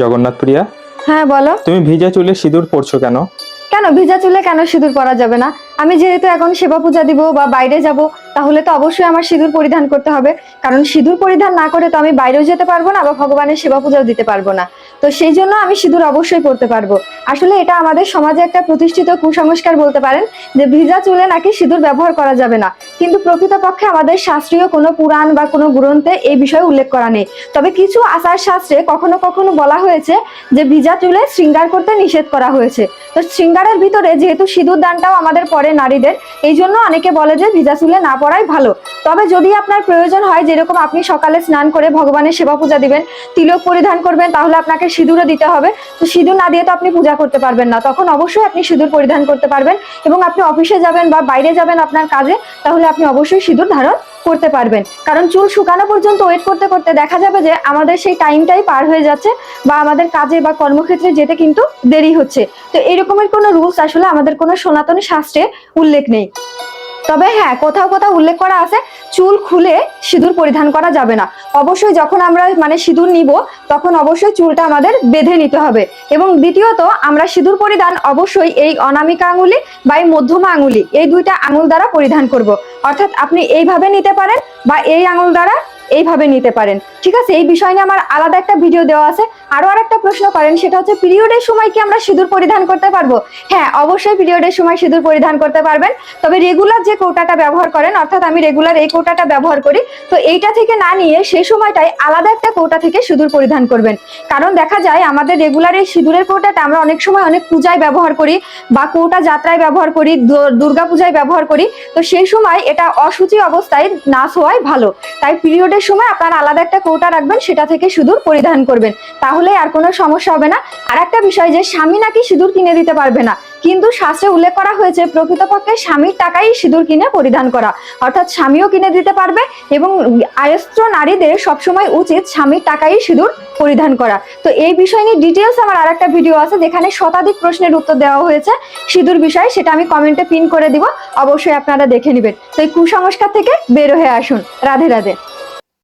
জগন্নাথ প্রিয়া হ্যাঁ বলো। তুমি ভিজা চুলে সিঁদুর পরছো কেন? কেন? ভিজা চুলে কেন সিঁদুর পরা যাবে না? আমি যেহেতু এখন সেবা পূজা দিব বা বাইরে যাব তাহলে তো অবশ্যই আমার সিঁদুর পরিধান করতে হবে। কারণ সিঁদুর পরিধান না করে তো আমি বাইরেও যেতে পারব না বা ভগবানের সেবা পূজাও দিতে পারব না। তো সেই জন্য আমি সিঁদুর অবশ্যই পরতে পারব। আসলে এটা আমাদের সমাজে একটা প্রতিষ্ঠিত কুসংস্কার বলতে পারেন, যে ভিজা চুলে নাকি সিঁদুর ব্যবহার করা যাবে না। কিন্তু প্রকৃতপক্ষে আমাদের শাস্ত্রীয় কোনো পুরাণ বা কোনো গ্রন্থে এই বিষয়ে উল্লেখ করা নেই। তবে কিছু আচার শাস্ত্রে কখনো কখনো বলা হয়েছে যে ভিজা চুলে শৃঙ্গার করতে নিষেধ করা হয়েছে। তো শৃঙ্গারের ভিতরে যেহেতু সিঁদুর দানটাও আমাদের পরে নারীদের, এই জন্য অনেকে বলে যে ভিজা চুলে না পড়াই ভালো। তবে যদি আপনার প্রয়োজন হয়, যেরকম আপনি সকালে স্নান করে ভগবানের সেবা পূজা দিবেন, তিলক পরিধান করবেন, তাহলে আপনাকে সিঁদুরও দিতে হবে। তো সিঁদুর না দিয়ে তো আপনি পূজা করতে পারবেন না। তখন অবশ্যই আপনি সিঁদুর পরিধান করতে পারবেন এবং আপনি অফিসে যাবেন বা বাইরে যাবেন আপনার কাজে, তাহলে আপনি অবশ্যই সিঁদুর ধারণ করতে পারবেন। কারণ চুল শুকানো পর্যন্ত ওয়েট করতে করতে দেখা যাবে যে, আমাদের সেই টাইমটাই পার হয়ে যাচ্ছে বা আমাদের কাজে বা কর্মক্ষেত্রে যেতে কিন্তু দেরি হচ্ছে। তো এরকমের কোনো রুলস আসলে আমাদের কোনো সনাতন শাস্ত্রে উল্লেখ নেই। তবে হ্যাঁ কোথাও কোথাও উল্লেখ করা আছে, চুল খুলে সিঁদুর পরিধান করা যাবে না। অবশ্যই যখন আমরা মানে সিঁদুর নিব, তখন অবশ্যই চুলটা আমাদের বেঁধে নিতে হবে। এবং দ্বিতীয়ত, আমরা সিঁদুর পরিধান অবশ্যই এই অনামিকা আঙুলি বা এই মধ্যমা আঙুলি, এই দুইটা আঙুল দ্বারা পরিধান করব। অর্থাৎ আপনি এইভাবে নিতে পারেন বা এই আঙুল দ্বারা এইভাবে নিতে পারেন। ঠিক আছে? এই বিষয় নিয়ে আমার আলাদা একটা ভিডিও দেওয়া আছে। আরও আরেকটা প্রশ্ন করেন, সেটা হচ্ছে পিরিয়ডের সময় কি আমরা সিঁদুর পরিধান করতে পারব? হ্যাঁ অবশ্যই পিরিয়ডের সময় সিঁদুর পরিধান করতে পারবেন। তবে রেগুলার যে কৌটাটা ব্যবহার করেন, অর্থাৎ আমি রেগুলার এই কৌটাটা ব্যবহার করি, তো এইটা থেকে না নিয়ে সেই সময়টাই আলাদা একটা কৌটা থেকে সিঁদুর পরিধান করবেন। কারণ দেখা যায়, আমাদের রেগুলার এই সিঁদুরের কৌটাটা আমরা অনেক সময় অনেক পূজায় ব্যবহার করি বা কৌটা যাত্রায় ব্যবহার করি, দু- দুর্গাপূজায় ব্যবহার করি। তো সেই সময় এটা অসুচি অবস্থায় না হওয়াই ভালো। তাই পিরিয়ডের সময় আপনারা আলাদা একটা কৌটা রাখবেন, সেটা থেকে সিঁদুর পরিধান করবেন। তাহলে আর কোনো সমস্যা হবে না। আর একটা বিষয় যে, স্বামী নাকি সিঁদুর কিনে দিতে পারবে না। কিন্তু শাস্ত্রে উল্লেখ করা হয়েছে, প্রকৃতপক্ষে স্বামীর টাকাই সিঁদুর কিনে পরিধান করা। অর্থাৎ স্বামীও কিনে দিতে পারবে এবং আয়স্ত্র নারীদের সবসময় উচিত স্বামীর টাকাই সিঁদুর পরিধান করা। তো এই বিষয় নিয়ে ডিটেলস আমার আরেকটা ভিডিও আছে, যেখানে শতাধিক প্রশ্নের উত্তর দেওয়া হয়েছে। সিঁদুর বিষয়ে, সেটা আমি কমেন্টে পিন করে দিব। অবশ্যই আপনারা দেখে নেবেন। তো এই কুসংস্কার থেকে বের হয়ে আসুন। রাধে রাধে।